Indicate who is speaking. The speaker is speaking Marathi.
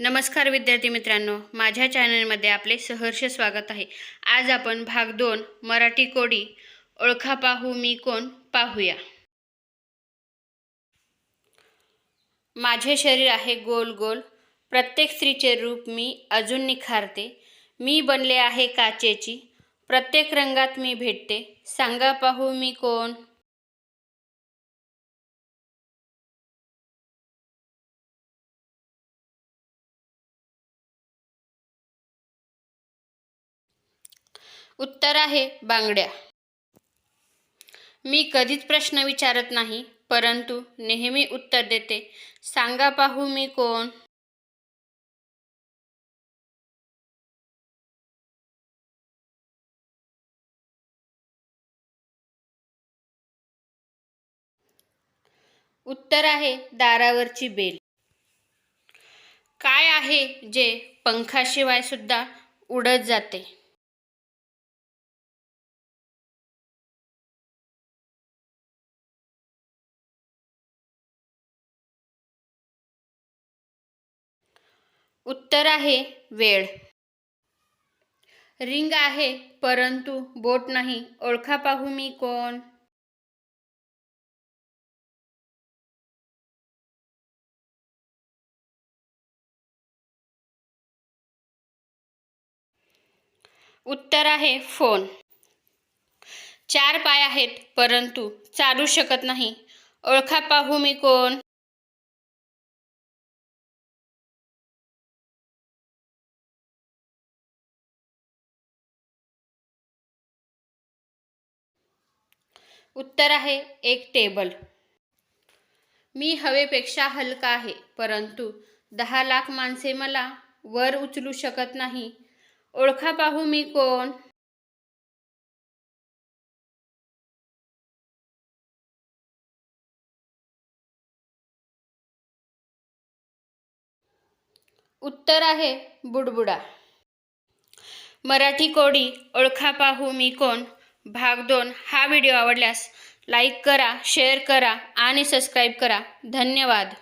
Speaker 1: नमस्कार विद्यार्थी मित्रांनो माझ्या चॅनलमध्ये आपले सहर्ष स्वागत आहे. आज आपण भाग दोन मराठी कोडी ओळखा पाहू मी कोण पाहूया. माझे शरीर आहे गोल गोल प्रत्येक स्त्रीचे रूप मी अजून निखारते. मी बनले आहे काचेची प्रत्येक रंगात मी भेटते. सांगा पाहू मी कोण उत्तर आहे बांगड्या. मी कधीच प्रश्न विचारत नाही परंतु नेहमी उत्तर देते. सांगा पाहू मी कोण? उत्तर आहे दारावरची बेल. काय आहे जे पंखाशिवाय सुद्धा उडत जाते? उत्तर आहे वेळ. रिंग आहे परंतु बोट नाही. ओळखा पाहू मी कोण? उत्तर आहे फोन. चार पाय आहेत परंतु चालू शकत नाही. ओळखा पाहू मी कोण? उत्तर आहे एक टेबल. मी हवेपेक्षा हलका आहे परंतु दहा लाख माणसे मला वर उचलू शकत नाही. ओळखा पाहू मी कोण? उत्तर आहे बुडबुडा. मराठी कोडी ओळखा पाहू मी कोण? भाग दोन. हा व्हिडिओ आवडल्यास लाईक करा शेअर करा आणि सबस्क्राईब करा. धन्यवाद.